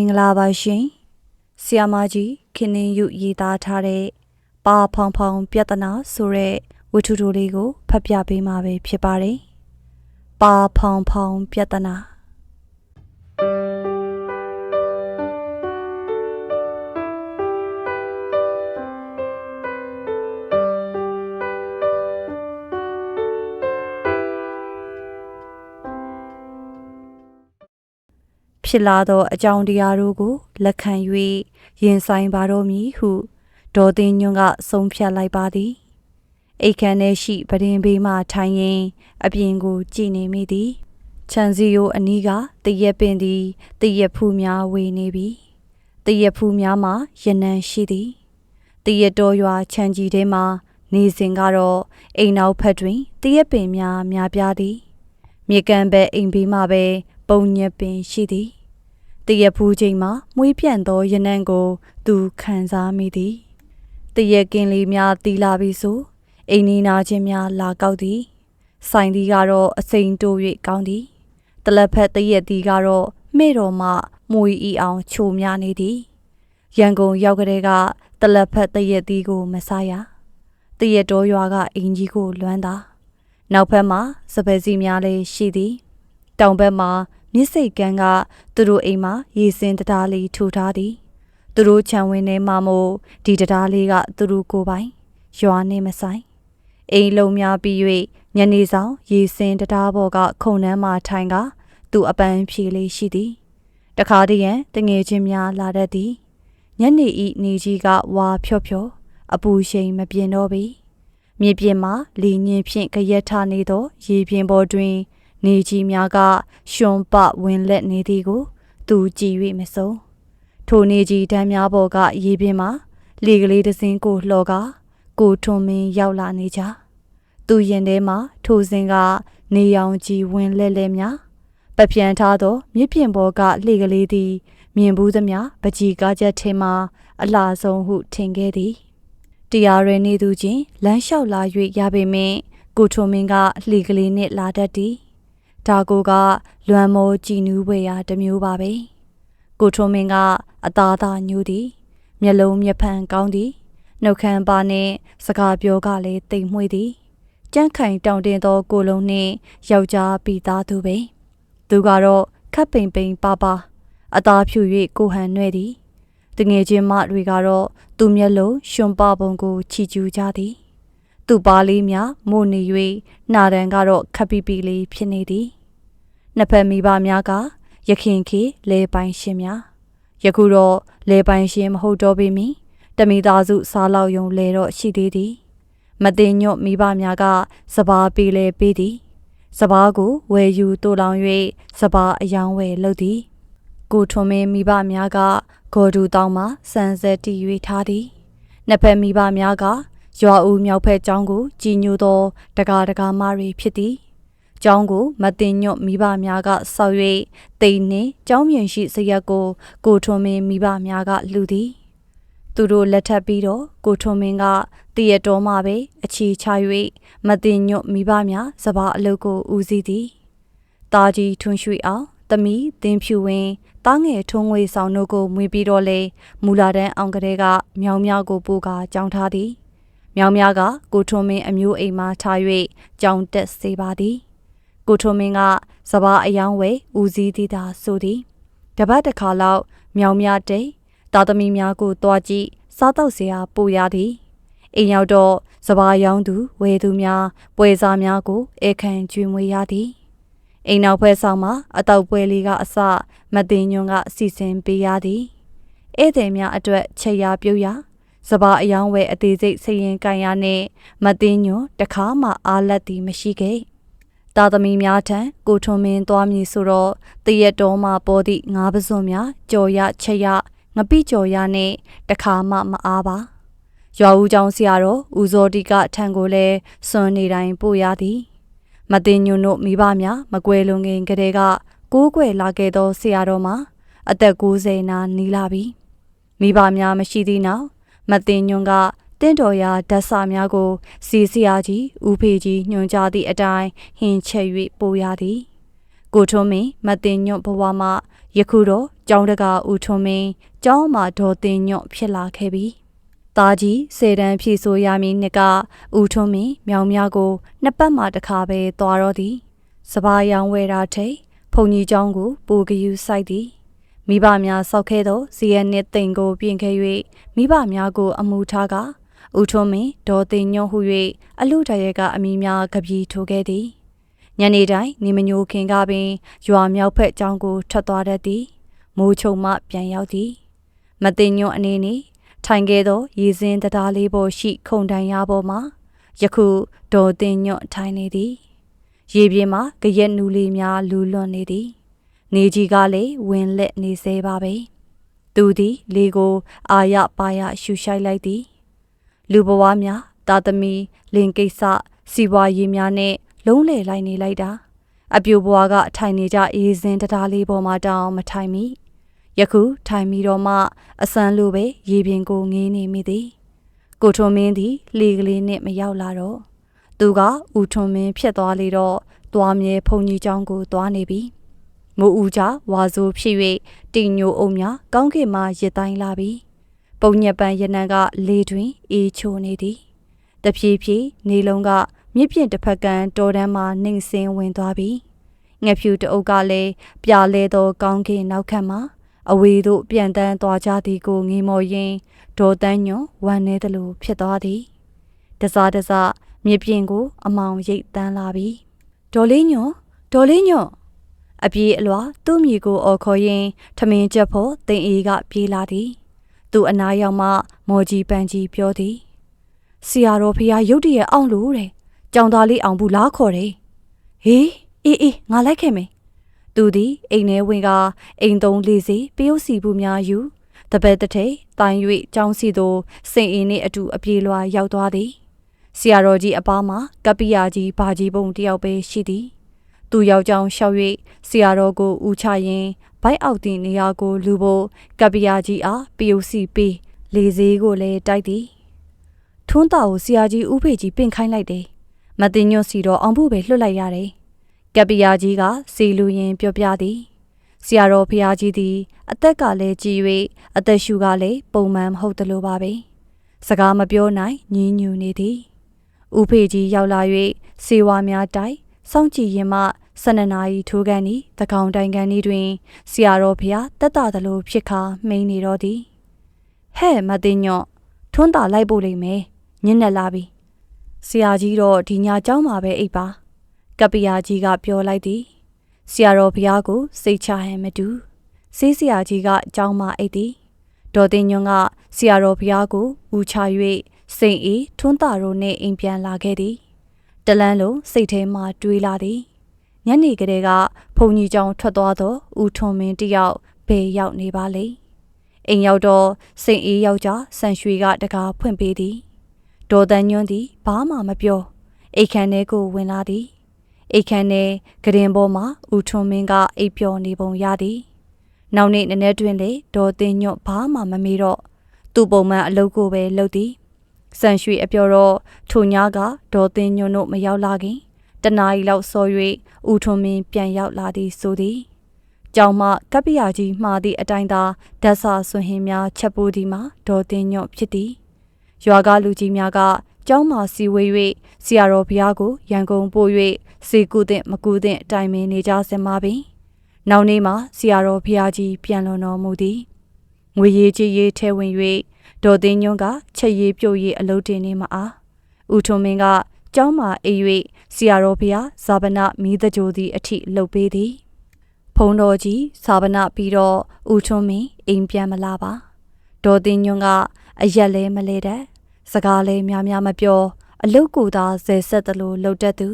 မင်္ဂလာပါရှင်ဆီယာမကြီးခင်နှင်းယူရေးသားထားတဲ့ပါဖောင်ဖောင်ပြဿနာဆိုတဲ့ဝတ္ထုတိုလေးကိုဖတ်ပြပေးမှာပဲဖြစ်ပါတယ်ပါဖောင်ဖောင်ပြဿနာ ဖြစ်လာသောအကြောင်းတရားတို့ကိုလက်ခံ၍ရင်ဆိုင်ပါတော့မည်ဟုဒေါ်သိန်းညွန့်ကဆုံးဖြတ်လိုက်ပါသည်အိတ်ခမ်းထဲရှိပဒင်ဘေးမှထိုင်ရင်အပြင်ကိုကြည့်နေမိသည်ခြံစည်းရိုးအနီးကတရက်ပင်သည်တရက်ဖူးများဝေနေပြီတရက်ဖူးများမှာရနံရှိသည်တရက်တော်ရွာခြံကြီးထဲမှာနေစဉ်ကတော့အိမ်နောက်ဖက်တွင်တရက်ပင်များများပြားသည် မြေကမ်းဘက်အိမ်ဘေးမှပဲပုံညက်ပင်ရှိသည် တရက်ဖူးချိန်မှာမွေးပြန့်သောရနံကို သူခံစားမိသည်တရက်ကင်းလေးများတီးလာပြီဆိုအိမ်နီးနာချင်းများလာကောက်သည်ဆိုင်သည်ကတော့အစိမ်တိုး၍ကောင်းသည်တလက်ဖက်တရက်သည်ကတော့မဲ့တော်မှမွေဤအောင်ချိုများနေသည်ရန်ကုန်ရောက်ကလေးကတလက်ဖက်တရက်သည်ကိုမဆရတရက်တော်ရွာကအင်ကြီးကိုလွမ်းသာနောက်ဖက်မှာစပယ်စီများလည်းရှိသည် တောင်ဘက်မှာ မြစ်စိတ်ကန်းကသူတို့အိမ်မှာရေစင်တရားလေးထူထားသည်သူတို့ခြံဝင်းထဲမှာမို့ဒီတရားလေးကသူတို့ကိုပိုင်ရွာနေမဆိုင်အိမ်လုံးများပြီး၍ညနေဆောင်ရေစင်တရားဘော်ကခုံနှမ်းမှထိုင်ကသူအပန်းဖြေလေးရှိသည်တခါတည်းရန်တငယ်ချင်းများလာတတ်သည်ညနေဤနေကြီးကဝါဖြော့ဖြော့အပူရှိန်မပြင်းတော့ပြီမြေပြင်မှာလီညင်ဖြင့်ကြရက်ထနေသော ရေပြင်ပေါ်တွင် နေကြီးများကရှွန်ပဝင်လက်နေသည်ကို သူကြည်၍မဆုံးထိုနေကြီးတန်းများပေါ်ကရေပြင်မှာလေကလေးတစ်စင်းကိုလှော်ကကိုထွန်မင်းရောက်လာနေကြသူရင်ထဲမှာထိုစဉ်ကနေရောင်ကြီးဝင်လက်လက်များပပြန့်ထားသောမြစ်ပြင်ပေါ်ကလှေကလေးသည် မြင်ဘူးသမျှပကြီးကားချက်ထဲမှအလားဆုံးဟုထင်ခဲ့သည်တရားရနေသူချင်းလမ်းလျှောက်လာ၍ရပေမင်းကိုထွန်မင်းကလှေကလေးနှင့်လာတတ်သည် ဒါကိုကလွမ်းမောကြည်နူးပွေရာတစ်မျိုးပါပဲကိုထုံးမင်းကအသားသားညူးသည်မျက်လုံးမျက်ဖန်ကောင်းသည်နှုတ်ခမ်းပါနှင့်စကားပြောကလည်းတိမ်မွေ့သည်ကြမ်းခိုင်တောင်တင်သောကိုလုံးနှင့်ယောက်ျားပြီးသားသူပဲသူကတော့ခပ်ပိန်ပိန်ပါပါအသားဖြူ၍ကိုဟန်နှဲ့သည်တငယ်ချင်းမတွေကတော့သူမျက်လုံးရှင်ပပုံကိုချီကျူးကြသည်သူပါလေးများမို့နေ၍နာတန်ကတော့ခပ်ပီပီလေးဖြစ်နေသည် နှစ်ဖက်မိဘများကရခင်ခေလဲပိုင်ရှင်များယခုတော့လဲပိုင်ရှင်မဟုတ်တော့ပေမီတမိသားစုစားလောက်ယုံလဲတော့ရှိသေးသည်မတင်ညွတ်မိဘများကစဘာပေးလဲပေးသည်စဘာကိုဝယ်ယူတိုးလောင်၍စဘာအယောင်းဝယ်လုပ်သည် ကိုထွန်မင်းမိဘများကဂေါ်ဒူတောင်းမှစံဆက်တီ၍ထားသည်နှစ်ဖက်မိဘများကရွာဦးမြောက်ဖက်ကျောင်းကိုကြည်ညိုသောတကားတကားမတွေဖြစ်သည် ကျောင်းကိုမတင်ညွတ်မိဘများကဆောက်၍တိမ်နှင့်ကျောင်းမြင်ရှိစရက်ကိုကိုထွန်မင်းမိဘများကလှူသည်သူတို့လက်ထပ်ပြီးတော့ကိုထွန်မင်းကတရတော်မှပဲအခြေချ၍မတင်ညွတ်မိဘများစပါအလုပ်ကိုဦးစီးသည်တာကြီးထွန်းရွှေအောင်တမီသင်ဖြူဝင်းတားငယ်ထုံးငွေဆောင်တို့ကိုမွေးပြီးတော့လေမူလာတန်းအောင်ကလေးကမြောင်များကိုပို့ကာကြောင်းထားသည်မြောင်များကကိုထွန်မင်းအမျိုးအိမ်မှထား၍ကြောင်းတက်စေပါသည် ကိုထုံမင်းကစဘာအယောင်းဝဲဦးစည်းသည်သာဆိုသည်တပတ်တစ်ခါလောက်မြောင်များတိတ်သားသမီးများကိုတွားကြည့်စားတော့စရာပို့ရသည်အိမ်ရောက်တော့စဘာရောင်းသူဝယ်သူများပွဲစားများကိုဧကန်ကျွေးမွေးရသည်အိမ်နောက်ဘက်ဆောင်မှာအတောက်ပွဲလေးကအစမတင်ညွန်ကစီစဉ်ပေးရသည်ဧည့်သည်များအတွက်ချက်ရပြုတ်ရစဘာအယောင်းဝဲအသေးစိတ်စရင်ကန်ရနဲ့မတင်ညွန်တခါမှအားလက်သည်မရှိခဲ့ သားသမီးများထံကိုထွန်မင်းသွားမည်ဆိုတော့တရက်တော်မှပေါ်သည့်ငါးပစွန်များကြော်ရချက်ရငပိကြော်ရနဲ့တခါမှမအားပါရွာဦးကျောင်းဆရာတော်ဦးစောတိကထံကိုလည်းစွန်နေတိုင်းပို့ရသည်မတင်ညွန်းတို့မိဘများမကွယ်လွန်ခင်ကတည်းကကိုးကွယ်လာခဲ့သောဆရာတော်မှာအသက်60နာနီးလာပြီမိဘများမရှိသည့်နောက်မတင်ညွန်းက တင့်တော်ရာဓာတ်စာများကိုစီစီယာကြီးဦးဖေကြီးညွှန်ကြားသည့်အတိုင်းဟင်ချက်၍ပို့ရသည်ကိုထွန်းမင်းမတင်ညွတ်ဘဝမှယခုတော့ကျောင်းတကာဦးထွန်းမင်းကျောင်းမှာဒေါ်တင်ညွန့်ဖြစ်လာခဲ့ပြီ။သားကြီးစေတန်းဖြည့်ဆိုရမည်နှစ်ကဦးထွန်းမင်းမြောင်များကိုနှစ်ပတ်မှတစ်ခါပဲသွားတော့သည်။စပါးရောင်ဝဲတာထိတ်ဖုန်ကြီးကျောင်းကိုပူကယူဆိုင်သည်။မိဘများစောက်ခဲသောဇီယနှစ်သိမ်ကိုပြင်ခဲ့၍မိဘများကိုအမှုထားက ဦးထွန်းမင်းဒေါ်တင်ညွန့်ဟု၍အလူတရဲကအမိများကပီးထိုးခဲ့သည်။ညနေတိုင်းနေမညိုခင်ကပင်ရွာမြောက်ဖက်ကျောင်းကိုထွက်သွားတတ်သည်မိုးချုံမှပြန်ရောက်သည်မတင်ညွန့်အနေနဲ့ထိုင်ခဲ့သောရေစင်းတရားလေးပေါ်ရှိ ခုံတိုင်ရပေါ်မှာယခုဒေါ်တင်ညွန့်ထိုင်နေသည်ရေပြင်းမှာကြရက်နူလေးများလူလွန်နေသည် နေကြီးကလည်းဝင်လက်နေစေပါပဲသူသည်လေကို အာရပါရရှူရှိုက်လိုက်သည် လူဘဝများတာသမီလင်ကိစ္စစီပွားရေးများနဲ့လုံးလေလိုက်နေလိုက်တာအပြိုဘွားကထိုင်နေကြအေးစင်းတရားလေးပေါ်မှာတောင်းမထိုင်မိယခုထိုင်ပြီးတော့မှအစမ်းလိုပဲရေပြင်ကိုငေးနေမိသည်ကိုထွန်မင်းသည်လှေကလေးနဲ့မရောက်လာတော့သူကဦးထွန်မင်းဖြစ်သွားလေတော့သွားမြဲဖုန်ကြီးเจ้าကိုသွားနေပြီမိုးဦးကြဝါဆိုဖြစ်၍တင်ညိုအုံများကောင်းကင်မှရစ်တိုင်းလာပြီ ပုံညက်ပန်းရနံကလေတွင်အေးချိုနေသည်တဖြည်းဖြည်းနေလုံးကမြစ်ပြင်တစ်ဖက်ကန်တော်တန်းမှနှိမ်စင်းဝင်သွားပြီငှက်ဖြူတအုပ်ကလည်းပြလဲသောကောင်းကင်နောက်ခတ်မှာအဝေးသို့ပြန်တန်းသွားကြသည်ကိုငေမော်ရင်းဒေါ်တန်းညွန်ဝမ်းနေသလိုဖြစ်သွားသည်တစားတစားမြစ်ပြင်ကို အမောင်ရိတ်တန်းလာပြီဒေါ်လေးညွန်ဒေါ်လေးညွန်အပြေးအလွာသူ့မိကိုအော်ခေါ်ရင်းထမင်းချက်ဖို့တင်အေးကပြေးလာသည် သူအနာရောက်မှမော်ကြီးပန်းကြီးပြောသည်ဆရာတော်ဖះရုတ်တရက်အောင်လို့တဲ့ကြောင်သားလေးအောင်ဘူးလားခေါ်တယ်ဟေးအေးအေးငါလိုက်ခဲ့မယ်သူသည်အိမ်ထဲဝင်ကအိမ်သုံးလေးစီပယုတ်စီဘူးများယူတပည့်တထိတ်တိုင်၍ကြောင်းစီသို့စိန်အင်းနှင့်အတူအပြေလွှာရောက်သွားသည်ဆရာတော်ကြီးအပားမှာကပ္ပိယာကြီးဘာကြီးပုံတယောက်ပဲရှိသည်သူယောက်ျောင်းလျှောက်၍ဆရာတော်ကိုဦးချရင် ဘိုက်အောက်တင်နေရာကိုလူဖို့ကပ္ပိယာကြီးအားပယုတ်စီပေးလေစည်းကိုလည်းတိုက်သည်ထွန်းတာကိုဆရာကြီးဦးဖေကြီးပင့်ခိုင်းလိုက်တယ်မတင်ညွတ်စီတော့အောင်ဖို့ပဲလွှတ်လိုက်ရတယ်ကပီယာကြီးကစီလူရင်ပြောပြသည်ဆရာတော်ဖရာကြီးသည် အသက်ကလည်းကြီး၍အသက်ရှူကလည်းပုံမှန်မဟုတ်သလိုပါပဲစကားမပြောနိုင်ညင်းညူနေသည်ဥဖေကြီးရောက်လာ၍စေဝါများတိုက်စောင့်ကြည့်ရင်မှ ဆန္ဒနာဤထိုးကန်ဤတကောင်တိုင်ကန်ဤတွင်ဆရာတော်ဖရာတက်တာသလိုဖြစ်ခါမိန်နေတော့သည်ဟဲ့မသိညော့ထွန်းတာလိုက်ဖို့လိမ့်မယ်ညင်နေလာပြီဆရာကြီးတော့ဒီညာเจ้าမှာပဲအိပ်ပါကပ္ပယာကြီးကပြောလိုက်သည်ဆရာတော်ဘုရားကိုစိတ်ချဟန်မတူစေးဆရာကြီးကအကြောင်းမအိတ်သည်ဒေါ်တင်ညွန့်ကဆရာတော်ဘုရားကိုဦးချ၍စိန်အေးထွန်းတာတို့နှင့်အိမ်ပြန်လာခဲ့သည်တလန်းလုံးစိတ်ထဲမှတွေးလာသည် ညနေကလေးကဘုံကြီးကျောင်းထွက်သွားသောဦးထွန်မင်းတယောက်ဘယ်ရောက်နေပါလိမ့်အိမ်ရောက်တော့စိန်အေးယောက်ျားဆန်ရွှေကတကားဖွင့်ပေးသည်ဒေါ်တန်ညွန့်သည်ဘာမှမပြောအိတ်ခမ်းထဲကိုဝင်လာသည်အိတ်ခမ်းထဲဂရင်ပေါ်မှာဦးထွန်းမင်းကအိပ်ပျော်နေပုံရသည်နောက်နေ့နည်းနည်းတွင်လေဒေါ်တင်ညွတ်ဘာမှမမေးတော့သူ့ပုံမှန်အလုပ်ကိုပဲလုပ်သည်စံရွှေအပြော်တော့ထိုညကဒေါ်တင်ညွတ်တို့မရောက်လာခင် တနားရီလောက်စော၍ဦးထွန်းမင်းပြန်ရောက်လာသည်ဆိုသည်ကြောင်မှကပ္ပိယကြီးမှားသည့်အတိုင်းသာဓာတ်စာဆွဟင်းများချက်ပိုးသည်မှာဒေါ်တင်ညွတ်ဖြစ်သည်ရွာကလူကြီးများကကျောင်းမှာစီဝေး၍ဆရာတော်ဘုရားကိုရန်ကုန်ပို့၍စေကုသင့်မကူသင့်တိုင်ပင်နေကြစင်ပါပင်နောက်နေ့မှာဆရာတော်ဘုရားကြီးပြန်လွန်တော်မူသည်ငွေရေးကြီးရေးထဲဝင်၍ဒေါ်သိန်းညွန့်ကချက်ရည်ပြုတ်ရည်အလုပ်တင်နေမှာအားဦးထွန်းမင်းကကျောင်းမှာအိပ်၍ ဆရာတော်ဘုရားဇာပနမီးတကြိုသည်အထိလှုပ်ပေးသည်ဖုံတော်ကြီးဇာပနပြီးတော့ဦးထွန်းမင်းအိမ်ပြန်မလာပါဒေါ်သိန်းညွန့်ကအရက်လဲမလဲတဲ့စကားလဲများများမပြော အလုတ်ကိုသာဇယ်ဆက်သလိုလှုပ်တတ်သူ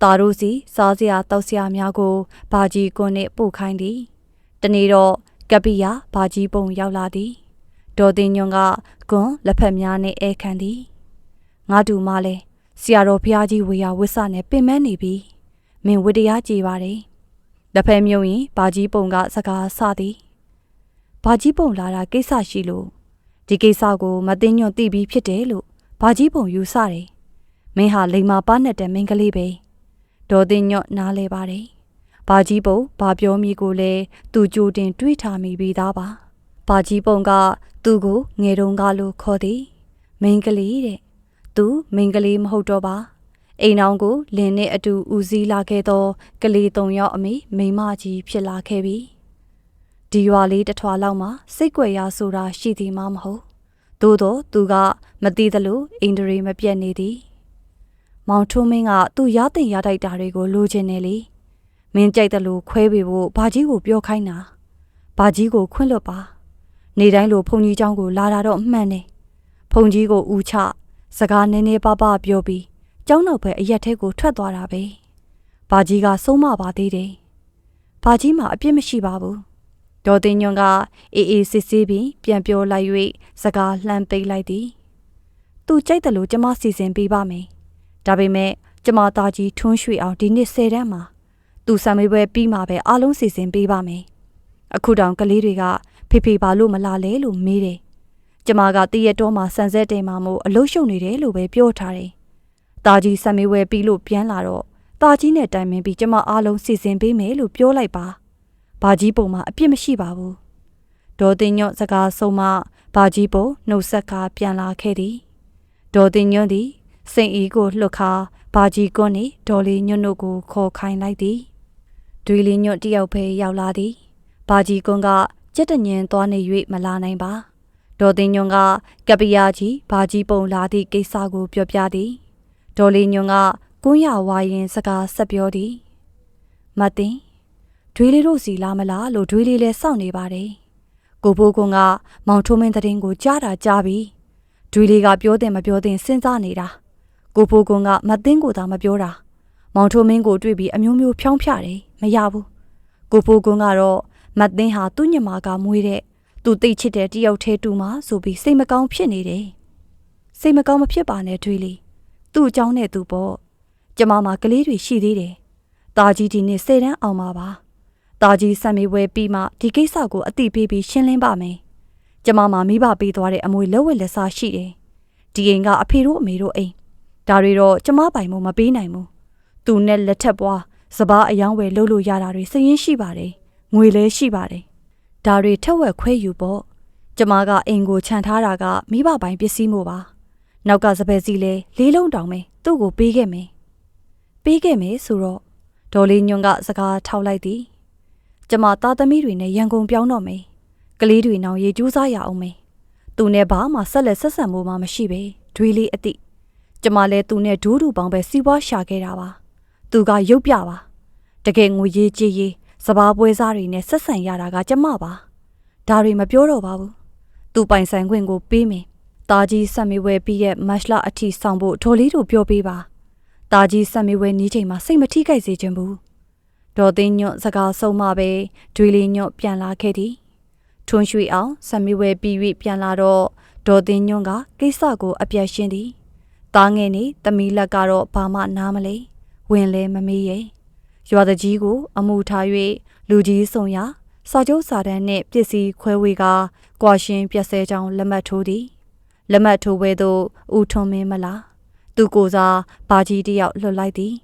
သားတို့စီစားစရာတောက်စရာများကိုဘာကြီးကွန်းနှင့်ပို့ခိုင်းသည်တနေ့တော့ကပီယာဘာကြီးပုံရောက်လာသည်ဒေါ်တင်ညွန်ကကွန်းလက်ဖက်များနှင့်အဲခံသည်ငါတူမလဲ ဆရာတော်ဖျားကြီးဝေယဝစ်ဆနဲ့ပင်မနေပြီမင်းဝတ္တရားကြည်ပါတယ်လက်ဖက်မြုံရင်ဘာကြီးပုံကစကားဆသည်ဘာကြီးပုံလာတာကိစ္စရှိလို့ဒီကိစ္စကိုမသိညွန့်သိပြီးဖြစ်တယ်လို့ဘာကြီးပုံယူဆတယ်မင်းဟာလိမ္မာပါနဲ့တဲ့မင်းကလေးပဲဒေါ်သိညွန့်နားလဲပါတယ်ဘာကြီးပုံဘာပြောမိကိုလည်းသူကြိုတင်တွေးထားမိပြီးသားပါဘာကြီးပုံကသူ့ကိုငယ်တုန်းကလို့ခေါ်သည်မိန်းကလေးတဲ့ သူမိန်းကလေးမဟုတ်တော့ပါအိမ်အောင်ကိုလင်းနဲ့အတူဦးစီးလာခဲ့သောကလေးသုံးယောက်အမေမိန်းမကြီးဖြစ်လာခဲ့ပြီဒီရွာလေးတစ်ထွာလောက်မှာစိတ်ကြွယ်ရဆိုတာရှိသည်မမဟုတ်သို့တော့သူကမသိသလိုအင်ဒရီမပြတ်နေသည်မောင်ထုံးမင်းကသူ့ရတဲ့ရတိုက်တာတွေကိုလိုချင်နေလေမင်းကြိုက်တယ်လို့ခွဲပေးဖို့ဘာကြီးကိုပြောခိုင်းတာဘာကြီးကိုခွင့်လွတ်ပါနေတိုင်းလိုဖုန်ကြီးเจ้าကိုလာတာတော့အမှန်နဲ့ဖုန်ကြီးကိုဦးချ စကားနည်းနည်းပါးပါးပြောပြီးကျောင်းနောက်ဘက်အရက်ထဲကိုထွက်သွားတာပဲ။ဘာကြီးကဆုံးမပါသေးတယ်။ဘာကြီးမှာအပြစ်မရှိပါဘူး။ဒေါ်တင်ညွန်ကအေးအေးစစ်စစ်ပြီးပြန်ပြောလိုက်၍စကားလှမ်းပိတ်လိုက်သည်။သူကြိုက်တယ်လို့ကျမစီစဉ်ပေးပါမယ်။ဒါပေမဲ့ကျမသားကြီးထွန်းရွှေအောင်ဒီနှစ်၁၀တန်းမှာသူဆံမေးပွဲပြီးမှပဲအားလုံးစီစဉ်ပေးပါမယ်။အခုတောင်ကလေးတွေကဖေဖေဘာလို့မလာလဲလို့မေးတယ်။ ကျမကတည့်ရတော့မှဆန်ဆက်တယ်မှမို့အလုရှုံနေတယ်လို့ပဲပြောထားတယ်တာကြီးဆံမေးပွဲပြီးလို့ပြန်လာတော့တာကြီးနဲ့တိုင်ပင်ပြီးကျမအားလုံးစီစဉ်ပေးမယ်လို့ပြောလိုက်ပါဘာကြီးပုံမှာအပြစ်မရှိပါဘူးဒေါ်တင်ညွတ်စကားဆုံးမဘာကြီးပုံနှုတ်ဆက်ကားပြန်လာခဲ့သည်ဒေါ်တင်ညွတ်သည်စိန်အီကိုလှုပ်ခါဘာကြီးကွန်းနေဒေါ်လေးညွတ်တို့ကိုခေါ်ခိုင်းလိုက်သည်ဒွေလေးညွတ်တယောက်ပဲရောက်လာသည်ဘာကြီးကွန်းကကြက်တညင်သွားနေ၍မလာနိုင်ပါ ဒေါ်တင်ညွန့်ကကပီယာကြီးဘာကြီးပုံလာသည့်ကိစ္စကိုပြောပြသည်ဒေါ်လေးညွန့်ကကွန်းရဝါရင်စကားဆက်ပြောသည်မတင်ဒွေလေးတို့စီလာမလားလို့ဒွေလေးလည်းစောင့်နေပါတယ်ကိုဘိုးကွန်းကမောင်ထုံးမင်းတဲ့ရင်ကိုကြားတာကြားပြီဒွေလေးကပြောတယ်မပြောတယ်စဉ်းစားနေတာကိုဖိုးကွန်ကမသိန်းကိုသာမပြောတာမောင်ထိုးမင်းကိုတွေ့ပြီးအမျိုးမျိုးဖြောင်းဖြတယ်မရဘူးကိုဖိုးကွန်ကတော့မသိန်းဟာသူ့ညမကမွေးတဲ့ သူသိချစ်တဲ့တယောက်ထဲတူမှာဆိုပြီးစိတ်မကောင်းဖြစ်နေတယ်။စိတ်မကောင်းမဖြစ်ပါနဲ့တွေးလီ။သူ့အကြောင်းနဲ့သူပေါ့။ကျမမှာကလေးတွေရှိသေးတယ်။တာကြီးဒီနေ့စေတန်းအောင်ပါပါ။တာကြီးဆံမေဝဲပြီးမှဒီကိစ္စကိုအတိပေးပြီးရှင်းလင်းပါမယ်။ကျမမှာမိဘပေးသွားတဲ့အမွေလက်ဝက်လက်စားရှိတယ်။ဒီအိမ်ကအဖေတို့အမေတို့အိမ်။ဒါတွေတော့ကျမပိုင်မို့မပေးနိုင်ဘူး။သူနဲ့လက်ထက်ပွားစပားအယောင်းဝယ်လုပ်လို့ရတာတွေစရင်ရှိပါတယ်။ငွေလည်းရှိပါတယ် ဒါတွေထက်ဝက်ခွဲယူပေါ့ကျမကအိမ်ကိုခြံထားတာကမိဘပိုင်ပစ္စည်းမို့ပါနောက်ကစပယ်စီလဲလေးလုံးတောင်မယ်သူ့ကိုပေးခဲ့မယ်ပေးခဲ့မယ်ဆိုတော့ဒေါ်လေးညွန့်ကစကားထောက်လိုက်သည်ကျမသားသမီးတွေနဲ့ရန်ကုန်ပြောင်းတော့မယ်ကလေးတွေနောင်ရေကျူးစားရအောင်မယ်သူနဲ့ဘာမှဆက်လက်ဆက်ဆံမှုမှမရှိပဲဒွေးလေးအတိကျမလည်းသူနဲ့ဒူးဒူပေါင်းပဲစီးပွားရှာခဲ့တာပါသူကရုပ်ပြပါတကယ်ငွေရေးကြေးရေး စဘာပွဲစားတွေနဲ့ဆက်ဆံရတာကကျမပါဒါတွေမပြောတော့ပါဘူးသူပိုင်ဆိုင်ခွင့်ကိုပေးမယ်တာကြီးဆက်မေးဝဲပြီးရဲ့မတ်လအထိဆောင်ဖို့ဒေါ်လေးတို့ပြောပေးပါတာကြီးဆက်မေးဝဲနီးချိန်မှာစိတ်မထိခိုက်စေချင်ဘူးဒေါ်သိန်းညွတ်စကားဆုံးမပဲဒွေလေးညွတ်ပြန်လာခဲ့သည်ထွန်းရွှေအောင်ဆက်မေးဝဲပြီး၍ပြန်လာတော့ဒေါ်သိန်းညွတ်ကကိစ္စကိုအပြတ်ရှင်းသည်သားငယ်နေသမီးလက်ကတော့ဘာမှနားမလဲဝင်လဲမမေးရဲ့ ရွာတကြီးကို အမှုထား၍လူကြီးစုံရစာချုပ်စာတမ်းနှင့်ပစ္စည်းခွဲဝေကကွာရှင်ပြက်ဆဲကြောင်းလက်မှတ်ထိုးသည်လက်မှတ်ထိုးဝဲသို့ဦးထွန်မင်းမလားသူကိုစားဘာကြီးတယောက်လွတ်လိုက်သည်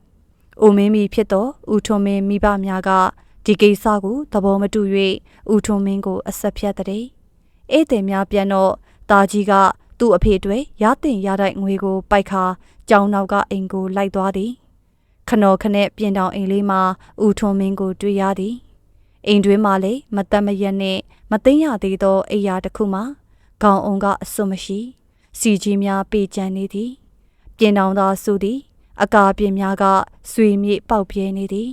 အိုမင်းမီဖြစ်သောဦးထွန်မင်းမိဘများကဒီကိစ္စကိုသဘောမတူ၍ဦးထွန်မင်းကိုအဆက်ဖြတ်တဲ့ဧည့်သည်များပြန်တော့တာကြီးကသူ့အဖေတွေရတင်ရတဲ့ငွေကိုပိုက်ခါကြောင်နောက်ကအိမ်ကိုလိုက်သွားသည် ခနော်ခနဲ့ပြင်တောင်အိမ်လေးမှာဦးထွန်းမင်းကိုတွေ့ရသည်အိမ်တွင်းမှာလေမတတ်မရက်နဲ့မသိရသေးသောအိယာတစ်ခုမှာခေါင်းအုံကအစွတ်မရှိစီကြီးများပေကြံနေသည်ပြင်တောင်သာဆိုသည် အကာပြင်များကဆွေမြေပေါက်ပြဲနေသည်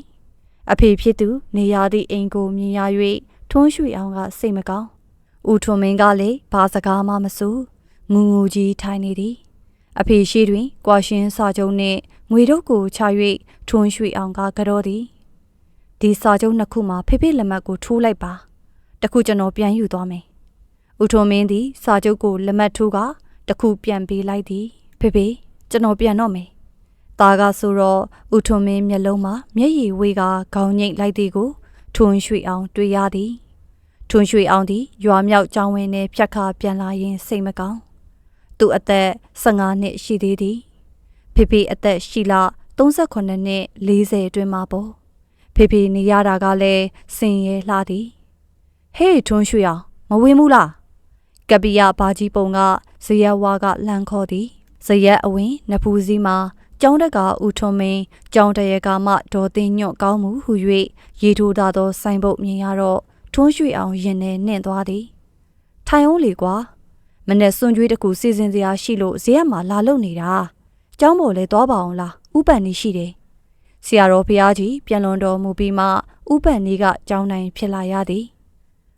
အဖေဖြစ်သူနေရသည့်အိမ်ကိုမြင်ရ၍ထွန်းရွှေအောင်ကစိတ်မကောင်းဦးထွန်းမင်းကလည်းဘာစကားမှမဆိုငူငူကြီးထိုင်နေသည် အဖေရှိတွင် ကွာရှင်စာချုပ်နှင့် ငွေတို့ကိုချ၍ထွန်းရွှေအောင်ကကြောသည်ဒီစာချုပ်နှစ်ခုမှာဖေဖေလက်မှတ်ကိုထိုးလိုက်ပါတခုကျွန်တော်ပြန်ယူသွားမယ်ဦးထွန်းမင်းသည်စာချုပ်ကိုလက်မှတ်ထိုးကတခုပြန်ပေးလိုက်သည်ဖေဖေကျွန်တော်ပြန်တော့မယ်ตาကဆိုတော့ဦးထွန်းမင်းမျက်လုံးမှာမျက်ရည်ဝေးကခေါင်းငိတ်လိုက်သည်ကိုထွန်းရွှေအောင်တွေ့ရသည်ထွန်းရွှေအောင်သည်ရွာမြောက်ကျောင်းဝင်းနဲ့ဖြတ်ခါပြန်လာရင်စိတ်မကောင်းသူအသက်15နှစ်ရှိသေးသည် ဖေဖေအသက်ရှိလ38နှစ်40အတွင်းမှာပေါ့ဖေဖေနေရတာကလည်းစင်ရဲလှသည်ဟေးထွန်းရွှေအောင်မဝင်းဘူးလားကပီယဘာကြီးပုံကဇရက်ဝါကလှန်ခေါ်သည်ဇရက်အဝင်နဖူးစည်းမှာကျောင်းတက်ကဦးထွန်းမင်းကျောင်းတရကမှဒေါ်သိန်းညွတ်ကောင်းမှုဟု၍ရေထိုးသာသောဆိုင်ပုတ်မြင်ရတော့ထွန်းရွှေအောင်ရင်ထဲနှင့်သွားသည်ထိုင်အောင်လေကွာမနဲ့စွန်ကြွေးတစ်ခုစီစဉ်စရာရှိလို့ဇရက်မှာလာလုံနေတာ ကျောင်းပေါ်လဲသွားပါအောင်လားဥပန်နေရှိတယ်ဆရာတော်ဖျားကြီးပြန်လွန်တော်မူပြီးမှဥပန်နေကကျောင်းတိုင်းဖြစ်လာရသည်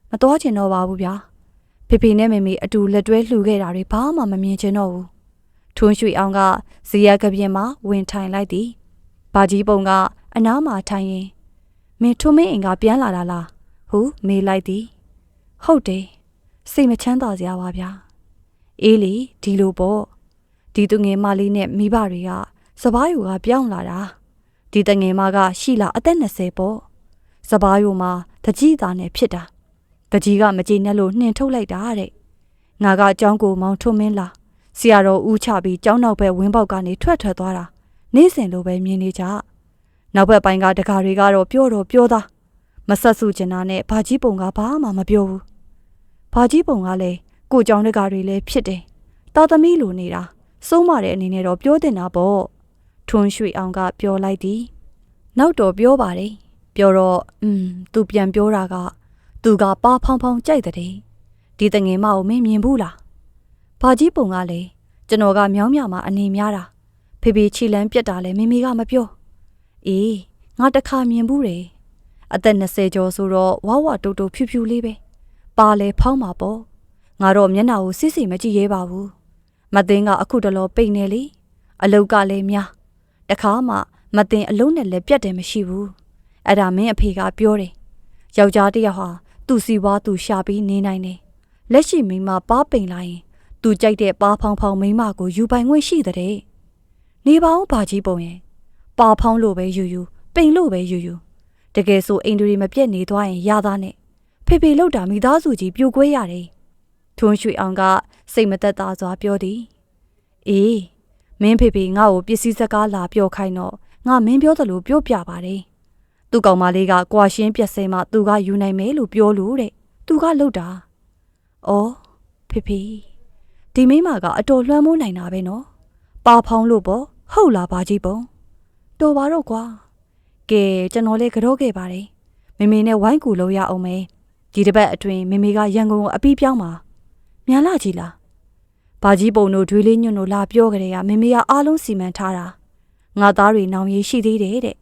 မတော်ချင်တော့ပါဘူးဗျာဖေဖေနဲ့မေမေအတူလက်တွဲလှူခဲ့တာတွေဘာမှမမြင်ချင်တော့ဘူးထွန်းရွှေအောင်ကဇီယကပြင်းမှာဝင်ထိုင်လိုက်သည်ဘာကြီးပုံကအနားမှာထိုင်ရင်မင်းထွန်းမင်းအိမ်ကပြန်လာတာလားဟုမေးလိုက်သည်ဟုတ်တယ်စိတ်မချမ်းသာစရာပါဗျာအေးလေဒီလိုပေါ့ ဒီသူငယ်မလေးနဲ့မိဘတွေကစပားယူကပြောင်းလာတာဒီတငယ်မကရှိလာအသက်20ပေါ့စပားယူမှာတကြီးသားနဲ့ဖြစ်တာတကြီးကမကြည်နဲ့လို့နှင်ထုတ်လိုက်တာတဲ့ငါကကျောင်းကိုမောင်းထွန်းမင်းလာဆရာတော်ဦးချပြီးကျောင်းနောက်ဘက်ဝင်းပေါက်ကနေထွက်ထွက်သွားတာနေ့စဉ်လိုပဲမြင်နေကြနောက်ဘက်ပိုင်းကတကာတွေကတော့ပြောတော့ပြောသားမဆက်စုကျင်တာနဲ့ဘာကြီးပုံကဘာမှမပြောဘူးဘာကြီးပုံကလည်းကိုကျောင်းတကာတွေလည်းဖြစ်တယ်တာသမီလိုနေတာ စိုးမတဲ့အနေနဲ့တော့ပြောတင်တာပေါ့ထွန်းရွှေအောင်ကပြောလိုက်သည်နောက်တော့ပြောပါတယ်ပြောတော့อืมသူပြန်ပြောတာက သူကပါဖောင်းဖောင်းကြိုက်တဲ့ဒီတငယ်မကိုမင်းမြင်ဘူးလားဘာကြီးပုံကလည်းကျွန်တော်ကမြောင်းမြမှာအနေများတာဖေဖေချီလန်းပြက်တာလည်းမိမိကမပြောအေးငါတခါမြင်ဘူးတယ်အသက်20ကျော်ဆိုတော့ဝဝတူတူဖြူဖြူလေးပဲပါလေဖောင်းမှာပေါ့ငါတော့မျက်နှာကိုစစ်စစ်မကြည့်ရဲပါဘူး မသိန်းကအခုတလောပိတ်နေလေအလုတ်ကလည်းများတခါမှမသိန်းအလုံးနဲ့လည်းပြတ်တယ်မရှိဘူးအဲ့ဒါမင်းအဖေကပြောတယ်ယောက်ျားတစ်ယောက်ဟာသူ့စီဝါသူရှာပြီးနေနိုင်တယ်လက်ရှိမိန်းမပါပိန်လာရင်သူကြိုက်တဲ့ပါဖောင်းဖောင်းမိန်းမကိုယူပိုင်ခွင့်ရှိတဲ့နေပါဦးဘာကြီးပုံရဲ့ပါဖောင်းလို့ပဲယူယူပိန်လို့ပဲယူယူတကယ်ဆိုအိန္ဒြေမပြတ်နေသွားရင်ရသားနဲ့ဖေဖေလောက်တာမိသားစုကြီးပြိုကွဲရတယ်ထွန်းရွှေအောင်က စိတ်မသက်သာစွာပြောသည်အေးမင်းဖေဖေငါ့ကိုပစ္စည်းစကားလာပြောခိုင်းတော့ငါမင်းပြောသလိုပြောပြပါတယ်သူ့ကောင်မလေးကကွာရှင်းပြက်စဲမှသူကယူနိုင်မယ်လို့ပြောလို့တဲ့သူကလှုပ်တာအော်ဖေဖေဒီမိမကအတော်လွှမ်းမိုးနိုင်တာပဲနော်ပါဖောင်းလို့ပေါ့ဟုတ်လားဘာကြီးပုံတော်ပါတော့ကွာကဲကျွန်တော်လေးကြောခဲ့ပါတယ်မေမေနဲ့ဝိုင်းကူလို့ရအောင်မယ်ဒီတစ်ပတ်အတွင်းမေမေကရန်ကုန်ကိုအပြီးပြောင်းပါ မြန်လာကြည်လားဘာကြီးပုံတို့ဒွေးလေးညွန့်တို့လာပြောကြတဲ့ကမေမေကအားလုံးစီမံထားတာငါသားတွေနောင်ရည်ရှိသေးတယ်တဲ့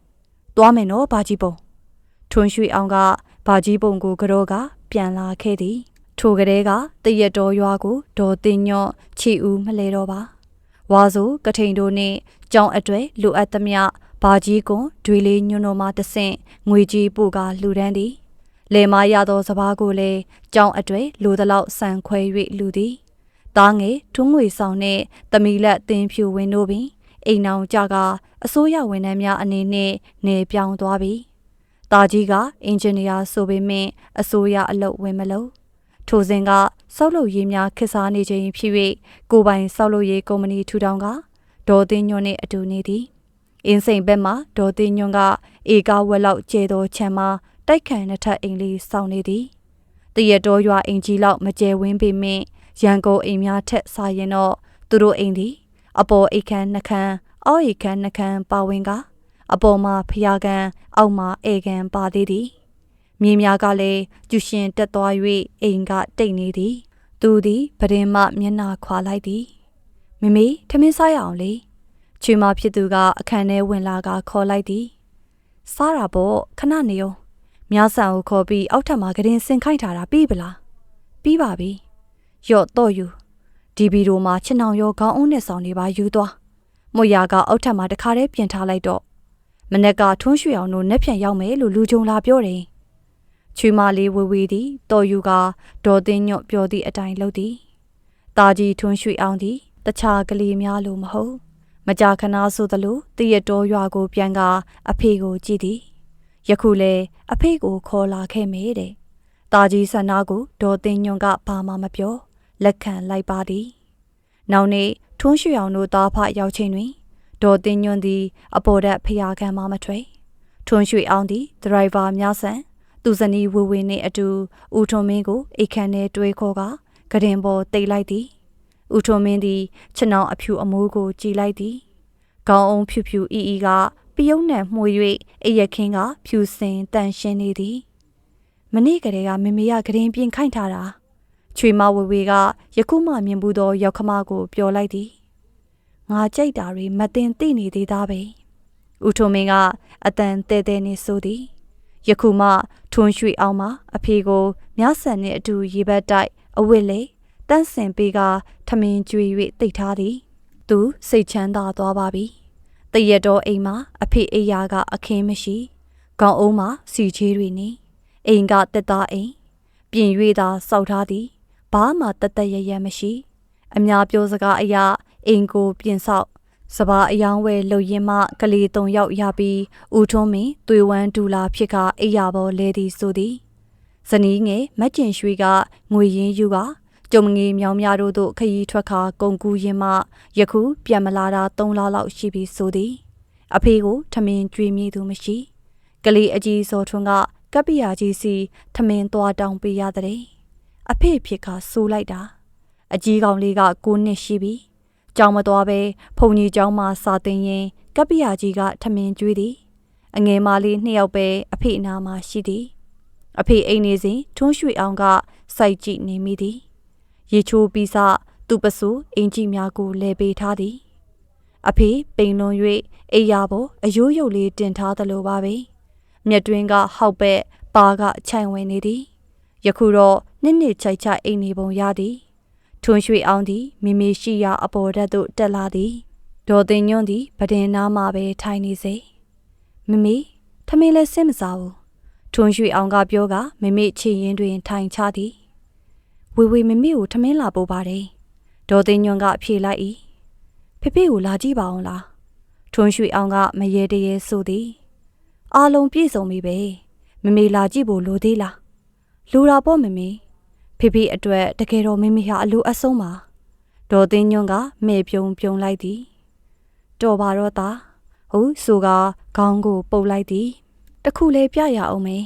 သွားမယ်နော်ဘာကြီးပုံထွန်းရွှေအောင်ကဘာကြီးပုံကိုကြောကပြန်လာခဲ့သည်ထိုကလေးကတရက်တော်ရွာကိုဒေါ်တင်ညော့ချီဦးမလဲတော့ပါဝါဆိုကထိန်တို့နှင့်ကြောင်အတွေ့လိုအပ်သမျှဘာကြီးကွန်ဒွေလေးညွန့်တော်မှတဆင့်ငွေကြီးပို့ကလှူဒန်းသည် လေမရသောစပားကိုလည်းကြောင်အတွေ့လိုသလောက်ဆန်ခွဲ၍လူသည်တားငယ်ထုံးငွေဆောင်နှင့်တမီလက်တင်ဖြူဝင်းတို့ပင်အိမ်အောင်ကြကအစိုးရဝန်ထမ်းများအနေနဲ့နေပြောင်းသွားပြီ။တာကြီးကအင်ဂျင်နီယာဆိုပေမဲ့အစိုးရအလုပ်ဝင်မလို့ထိုစဉ်ကစောက်လုပ်ရေးများခက်စားနေခြင်းဖြစ်၍ကိုပိုင်စောက်လုပ်ရေးကုမ္ပဏီထူထောင်ကဒေါ်သိန်းညွန့်နှင့်အတူနေသည်။အင်းစိန်ဘက်မှဒေါ်သိန်းညွန့်ကဧကဝက်လောက်ကျဲသောခြံမှာ တိုက်ခိုင်နှစ်ထပ်အိမ်လေးစောင့်နေသည်။တရတော်ရွာအိမ်ကြီးလောက်မကျဲဝင်းပေမဲ့ရန်ကုန်အိမ်များထက်စာရင်တော့သူတို့အိမ်သည် အပေါ်အိတ်ခမ်းနှခမ်းအောက်အိတ်ခမ်းနှခမ်းပါဝင်ကအပေါ်မှာဖျားကန်အောက်မှာအေကန်ပါသေးသည်မြေများကလည်းကျူရှင်တက်သွား၍အိမ်ကတိတ်နေသည် သူသည်ပရင်မမျက်နှာခွာလိုက်သည်မမေထမင်းစားရအောင်လေချွေမဖြစ်သူကအခန်းထဲဝင်လာကခေါ်လိုက်သည်စားတာပေါ့ခဏနေအောင် မြားဆန်ကိုခေါ်ပြီးအောက်ထပ်မှာကရင်စင်ခိုက်ထားတာပြီးပလားပြီးပါပြီရော့တော့ယူဒီဗီဒီယိုမှာချင်အောင်ရောခေါင်းအုံးနဲ့ဆောင်နေပါယူသွားမွေရာကအောက်ထပ်မှာတခါတည်းပြင်ထားလိုက်တော့မနေ့ကထွန်းရွှေအောင်တို့နှက်ပြန်ရောက်မယ်လို့လူကြုံလာပြောတယ်ချွေမလေးဝေဝေသည်တော်ယူကဒေါ်သိန်းညွတ်ပြောသည့်အတိုင်းလုပ်သည်တာကြီးထွန်းရွှေအောင်သည်တခြားကလေးများလိုမဟုတ် မကြာခဏဆိုသလိုတရတော်ရွာကိုပြန်ကအဖေကိုကြည့်သည် ယခုလဲအဖေကိုခေါ်လာခဲ့မေတဲ့တာကြီးဆန္ဒကိုဒေါ်သိန်းညွန့်ကဘာမှမပြောလက်ခံလိုက်ပါသည်နောက်နေ့ထွန်းရွှေအောင်တို့သားဖရောက်ချိန်တွင်ဒေါ်သိန်းညွန့်သည် အပေါ်တက်ဖျားခံမှမထွေထွန်းရွှေအောင်သည်ဒရိုင်ဘာများဆန်သူဇနီးဝေဝေနှင့်အတူဦးထွန်းမင်းကိုအိတ်ခမ်းထဲတွေးခေါ်ကကရင်ပေါ်တိတ်လိုက်သည်ဦးထွန်းမင်းသည် ခြေနှောင်အဖြူအမိုးကိုကြည်လိုက်သည်ခေါင်းအောင်ဖြူဖြူအီအီက ပယုံနှံမှု၍အိယခင်းကဖြူစင်တန်ရှင်းနေသည်မနေ့ကလေးကမမေရကရင်ပြင်ခိုင်းထားတာချွေမဝေဝေကယခုမှမြင်ဘူးသောရောက်ခမကိုပြောလိုက်သည်ငါကြိုက်တာတွေမတင်သိနေသေးသားပဲဦးထုံမင်းကအတန်တဲတဲနေဆိုသည်ယခုမှထွန်းရွှေအောင်မှအဖေကိုမြဆန်နှင့်အတူရေဘက်တိုက်အဝစ်လေတန့်စင်ပေးကထမင်းကျွေ၍တိတ်ထားသည် သူစိတ်ချမ်းသာသွားပါပြီ တရက်တော်အိမ်မှာအဖေအိယာက အခင်းမရှိကောင်းအုံးမှာစီချေးတွေနေအိမ်ကတက်သားအိမ်ပြင်၍သာစောက်ထားသည်ဘာမှတသက်ရရမရှိအများပြောစကားအရာအိမ်ကိုပြင်ဆောက်စဘာအယောင်းဝဲလှုပ်ရင်မှကလေးတုံရောက်ရပြီးဦးထွန်းမင်းသွေဝမ်းဒူလာဖြစ်ကအိယာပေါ်လဲသည်ဆိုသည်ဇနီးငယ်မက်ကျင်ရွှေကငွေရင်းယူက ကျုံငေမြောင်များတို့သို့ခရီးထွက်ခါကုံကူးရင်မှယခုပြန်မလာတာ၃လလောက်ရှိပြီဆိုသည်အဖေကိုထမင်းကြွေးမိသူမရှိကလေးအကြီးစောထွန်းကကပ္ပိယာကြီးစီထမင်းသွားတောင်းပေးရတဲ့အဖေဖြစ်ခါဆိုးလိုက်တာ အကြီးကောင်လေးက9နှစ်ရှိပြီကြောင်မသွားပဲဖုန်ကြီးကျောင်းမှာစာသင်ရင်ကပ္ပိယာကြီးကထမင်းကြွေးသည်အငယ်မလေးနှစ်ယောက်ပဲအဖေအနာမှာရှိသည်အဖေအိမ်နေစဉ်ထွန်းရွှေအောင်ကစိုက်ကြည့်နေမိသည် ရေချိုးပြီးစသူ့ပစိုးအင်ကြီးများကိုလဲပေးထားသည်အဖေပိန်လွန်၍အိယာပေါ်အယိုးရုပ်လေးတင်ထားသလိုပါပဲမြက်တွင်းကဟောက်ပဲ့ပါကခြိုင်ဝင်နေသည်ယခုတော့နှစ်နှစ်ချိုက်ချိုက်အိမ်နေပုံရသည်ထွန်းရွှေအောင်သည်မိမိရှိရာအပေါ်ဓာတ်သို့တက်လာသည်ဒေါ်သိညွန့်သည်ပဒင်နာမှာပဲထိုင်နေစေမမေထမင်းလဲစင်မစားဘူးထွန်းရွှေအောင်ကပြောကမမေချီရင်တွင်ထိုင်ချသည် ဝေဝေမမေကိုထမင်းလာပို့ပါတယ်ဒေါ်သိညွန့်ကဖြေလိုက်၏ဖေဖေကိုလာကြည့်ပါအောင်လားထွန်းရွှေအောင်ကမရေတရေဆိုသည်အားလုံးပြည့်စုံပြီပဲမမေလာကြည့်ဖို့လိုသေးလားလူတာပေါ့မမေဖေဖေအတွက်တကယ်တော့မမေဟာအလိုအဆုံးပါဒေါ်သိညွန့်ကမဲ့ပြုံပြုံလိုက်သည်တော်ပါတော့သားဟုတ်ဆိုကခေါင်းကိုပုတ်လိုက်သည်တခုလဲပြရအောင်မေ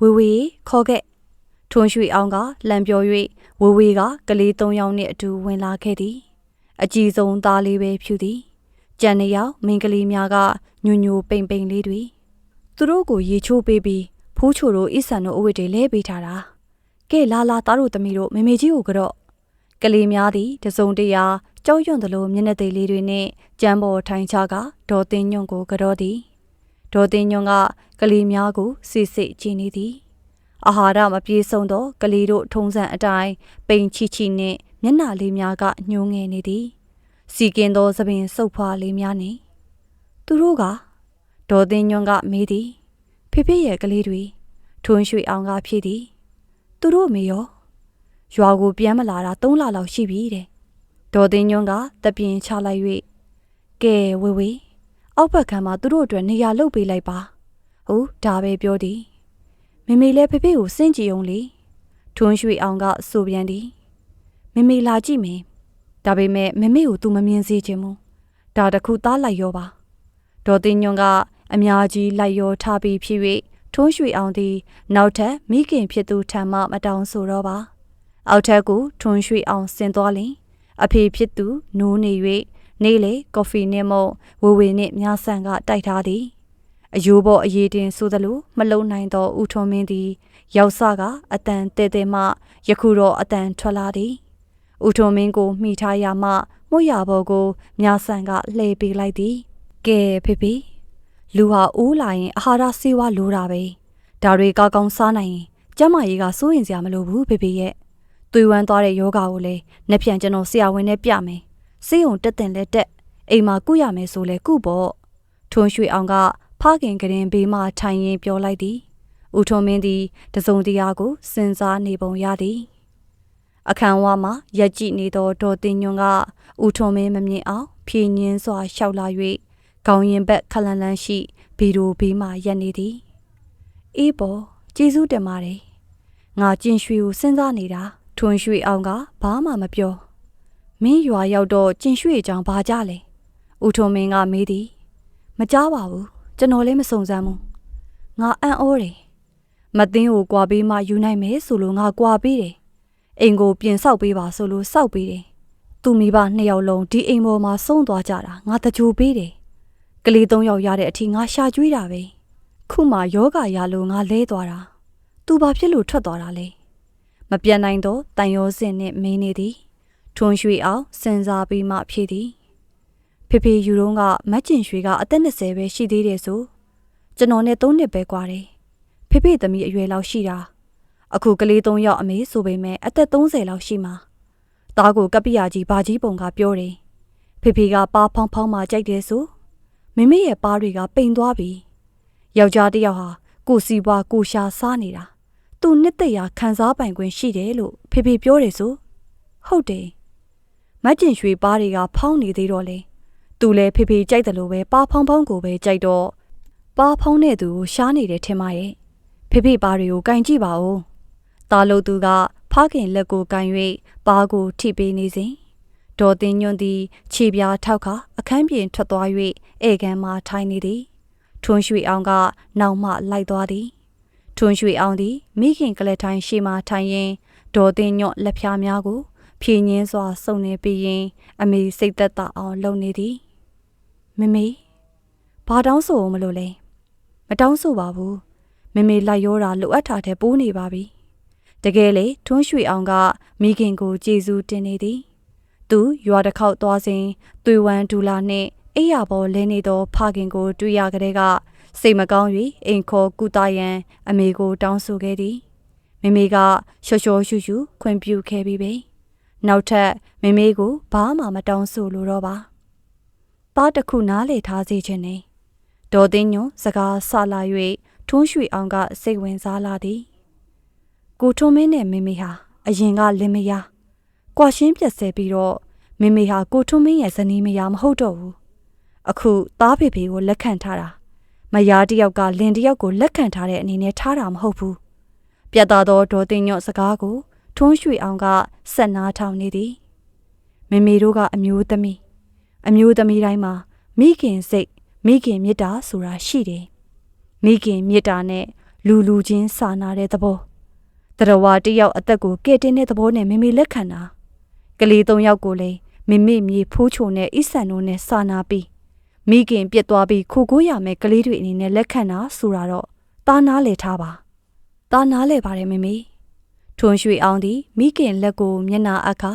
ဝေဝေခေါ်ခဲ့ ထွန်းရွှေအောင်ကလံပြော၍ဝေဝေကကလေး၃ယောက်နှင့်အတူဝင်လာခဲ့သည် အကြည်ဆုံးသားလေးပဲဖြူသည်ကြံနေရောက်မင်းကလေးများကညိုညိုပိန်ပိန်လေးတွေသူတို့ကိုရေချိုးပေးပြီးဖိုးချိုတို့အစ်ဆန်တို့အဝတ်တွေလဲပေးထားတာကဲလာလာသားတို့သမီးတို့မေမေကြီးကိုကတော့ကလေးများသည်တစုံတရာကြောက်ရွံ့သလိုမျက်နှာသေးလေးတွေနှင့်ကြမ်းပေါ်ထိုင်ချကဒေါ်သိန်းညွန့်ကိုကတော့သည်ဒေါ်သိန်းညွန့်ကကလေးများကိုစစ်စစ်ကြည့်နေသည် အာဟာရမပြေဆုံးသောကလေးတို့ထုံစံအတိုင်းပိန်ချီချီနှင့်မျက်နှာလေးများကညှိုးငယ်နေသည်စီကင်သောသပင်စုပ်ဖွာလေးများနှင့်သူတို့ကဒေါ်သိန်းညွန့်ကမေးသည်ဖေဖေရဲ့ကလေးတွေထွန်းရွှေအောင်ကဖြေသည်သူတို့မေရောရွာကိုပြန်မလာတာ၃လလောက်ရှိပြီတဲ့ဒေါ်သိန်းညွန့်ကတပြင်းချလိုက်၍ကဲဝေဝေအောက်ဘက်ခံမှာသူတို့အတွက်နေရာလုတ်ပေးလိုက်ပါဟုတ်ဒါပဲပြောသည် မေမေလည်းဖေဖေကိုစင့်ကြည့်အောင်လေထွန်းရွှေအောင်ကဆိုပြန်သည်မေမေလာကြည့်မယ်ဒါပေမဲ့မေမေကို तू မမြင်စေချင်ဘူးဒါတခုသားလိုက်ရောပါဒေါ်သိန်းညွန့်ကအများကြီးလိုက်ရောထားပြီးဖြစ်၍ထွန်းရွှေအောင်သည် နောက်ထပ်မိခင်ဖြစ်သူထံမှမတောင်းဆိုတော့ပါအောက်ထက်ကိုထွန်းရွှေအောင်ဆင်းသွားလင်အဖေဖြစ်သူနိုးနေ၍နေ့လေကော်ဖီနှင့်မုံဝေဝေနှင့်မြဆန်ကတိုက်ထားသည် အယိုးပေါ်အရေးတင်ဆိုသလိုမလုံနိုင်သောဦးထွန်းမင်းသည် ရောက်စကအတန်တဲတဲမှယခုတော့အတန်ထွက်လာသည်ဦးထွန်းမင်းကိုမိထားရမှမှုရဘော်ကိုမြဆန်ကလှည့်ပေးလိုက်သည်ကဲဖေဖေလူဟာအိုးလာရင်အာဟာရဆေးဝါးလိုတာပဲဒါတွေကောက်ကောင်းစားနိုင်ရင်ကျမကြီးကစိုးရင်စရာမလိုဘူးဖေဖေရဲ့သွေးဝမ်းသွားတဲ့ယောဂါကိုလည်းနှစ်ပြန်ကျွန်တော်ဆရာဝန်နဲ့ပြမယ်ဆေးရုံတက်တင်လက်တက်အိမ်မှာကုရမယ်ဆိုလဲကုပေါ့ထွန်းရွှေအောင်က ဖခင်ကရင်ဘေးမှထိုင်ရင်ပြောလိုက်သည်ဦးထွန်းမင်းသည်တစုံတရာကိုစဉ်းစားနေပုံရသည်အခန်းဝါမှာရက်ကြည့်နေသောဒေါ်တင်ညွန့်ကဦးထွန်းမင်းမမြင်အောင်ဖြင်းညင်းစွာရှောက်လာ၍ခေါင်းရင်ဘက်ခလန်လန်းရှိဗီဒိုဘေးမှရက်နေသည်အေးပေါ်ကျေးဇူးတင်ပါတယ်ငါကျင်ရွှေကိုစဉ်းစားနေတာထွန်းရွှေအောင်ကဘာမှမပြောမင်းရွာရောက်တော့ကျင်ရွှေအကြောင်းဘာကြလဲဦးထွန်းမင်းကမေးသည်မကြားပါဘူး ကျွန်တော်လည်းမစုံစမ်းဘူးငါအံ့ဩတယ်မသိန်းကိုကြွာပေးမှယူနိုင်မယ်ဆိုလို့ငါကြွာပေးတယ်အိမ်ကိုပြင်ဆောက်ပေးပါဆိုလို့စောက်ပေးတယ်သူမိဘနှစ်ယောက်လုံးဒီအိမ်ပေါ်မှာဆုံးသွားကြတာငါတကြိုပေးတယ်ကလေးသုံးယောက်ရတဲ့အထိငါရှာကျွေးတာပဲခုမှယောဂရလို့ငါလဲသွားတာသူဘာဖြစ်လို့ထွက်သွားတာလဲမပြတ်နိုင်တော့တန်ရောစင်နဲ့မင်းနေသည်ထွန်းရွှေအောင်စဉ်းစားပြီးမှဖြေသည် ဖေဖေယူတော့ကမတ်ကျင်ရွှေကအသက်20ပဲရှိသေးတယ်ဆိုကျွန်တော်နဲ့3နှစ်ပဲကွာတယ်ဖေဖေသမီးအရွယ်လောက်ရှိတာအခုကလေး3ယောက်အမေဆိုပေမဲ့အသက်30လောက်ရှိမှာသားကိုကပ္ပိယကြီးဘာကြီးပုံကပြောတယ်ဖေဖေကပါဖောင်းဖောင်းမှကြိုက်တယ်ဆိုမမေရဲ့ပါးတွေကပိန်သွားပြီယောက်ျားတစ်ယောက်ဟာကိုစီပွားကိုရှာစားနေတာသူနှစ်သက်ရာခံစားပိုင်ခွင့်ရှိတယ်လို့ဖေဖေပြောတယ်ဆိုဟုတ်တယ်မတ်ကျင်ရွှေပါးတွေကဖောင်းနေသေးတော့လေ သူလည်းဖေဖေကြိုက်တယ်လို့ပဲပါဖောင်းဖောင်းကိုပဲကြိုက်တော့ပါဖောင်းတဲ့သူကိုရှားနေတယ်ထင်မရဲ့ဖေဖေပါးတွေကိုကင်ကြည့်ပါဦးတာလို့သူကဖခင်လက်ကိုကင်၍ပါးကိုထိပေးနေစဉ်ဒေါ်တင်ညွန့်သည်ခြေပြားထောက်ခါအခန်းပြင်ထွက်သွား၍ဧကန်မှထိုင်နေသည်ထွန်းရွှေအောင်ကနောက်မှလိုက်သွားသည်ထွန်းရွှေအောင်သည်မိခင်ကလက်ထိုင်ရှေ့မှထိုင်ရင်ဒေါ်တင်ညွန့်လက်ဖြားများကိုဖြည့်ညင်းစွာစုံနေပြီးရင်အမေစိတ်သက်သာအောင်လုပ်နေသည် မမေဘာတောင်းဆိုမလို့လဲမတောင်းဆိုပါဘူးမမေလိုက်ရောတာလိုအပ်တာတဲ့ပိုးနေပါပြီတကယ်လေထွန်းရွှေအောင်ကမိခင်ကိုကျေးဇူးတင်နေသည်သူရွာတစ်ခေါက်သွားစဉ်သွေဝမ်ဒူလာနှင့်အိယာပေါ်လဲနေသောဖခင်ကို တွေ့ရကြတဲ့ကစိတ်မကောင်း၍အိမ်ခေါ်ကုသရန်အမေကိုတောင်းဆိုခဲ့သည်မိမိကရှော့ရှော့ရှူရှူခွင့်ပြုခဲ့ပြီးပြီနောက်ထပ်မိမိကိုဘာမှမတောင်းဆိုလိုတော့ပါ သားတစ်ခုနားလေထားစေခြင်းနဲ့ဒေါ်သိန်းညွန်စကားဆလာ၍ထွန်းရွှေအောင်ကစိတ်ဝင်စားလာသည်ကိုထွန်းမင်းနဲ့မိမိဟာအရင်ကလင်မယားကွာရှင်းပြက်ဆဲပြီးတော့မိမိဟာကိုထွန်းမင်းရဲ့ဇနီးမယားမဟုတ်တော့ဘူးအခုသားဖေဖေကိုလက်ခံထားတာမယားတယောက်ကလင်တယောက်ကိုလက်ခံထားတဲ့အနေနဲ့ထားတာမဟုတ်ဘူးပြတ်သားသောဒေါ်သိန်းညွတ်စကားကို ထွန်းရွှေအောင်ကဆက်နာထောင်နေသည်မိမိတို့ကအမျိုးသမီး အမျိုးသမီးတိုင်းမှာမိခင်စိတ်မိခင်မေတ္တာဆိုတာရှိတယ်မိခင်မေတ္တာနဲ့လူလူချင်းစာနာတဲ့သဘောတရဝါတယောက်အသက်ကိုကဲ့တင်တဲ့သဘောနဲ့မိမိလက်ခံတာကလေးသုံးယောက်ကိုလည်းမိမိမြေဖိုးချိုနဲ့ဣဆန်တို့နဲ့စာနာပြီးမိခင်ပြစ်သွားပြီးခိုကိုးရမယ်ကလေးတွေအနေနဲ့လက်ခံတာဆိုတာတော့တားနာလေထားပါတားနာလေပါတယ်မိမိထွန်းရွှေအောင်သည်မိခင်လက်ကိုမျက်နာအခါ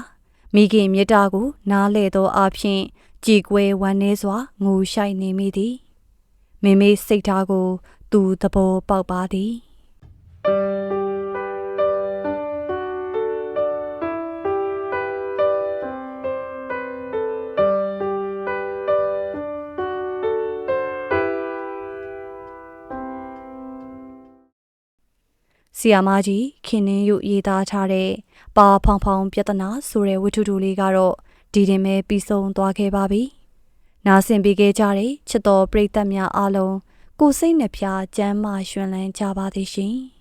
မိခင်မြတ်တာကိုနားလေသောအဖြစ် ကြည်ကွယ်ဝမ်းနေစွာငိုရှိုက်နေမိသည်မိမိစိတ်ထားကို သူသဘောပေါက်ပါသည်ဆီယာမကြီးခင်နှင်းရုရေးသားထားတဲ့ပါဖောင်ဖောင်ပြဿနာဆိုတဲ့ဝတ္ထုတူလေးကတော့ ဒီတင်ပဲပြီးဆုံးသွားခဲ့ပါပြီ။နားဆင်ပေးခဲ့ကြတဲ့ချစ်တော်ပရိသတ်များအားလုံးကိုစိတ်နှဖျားစမ်းမရွှင်လန်းကြပါသည်ရှင်။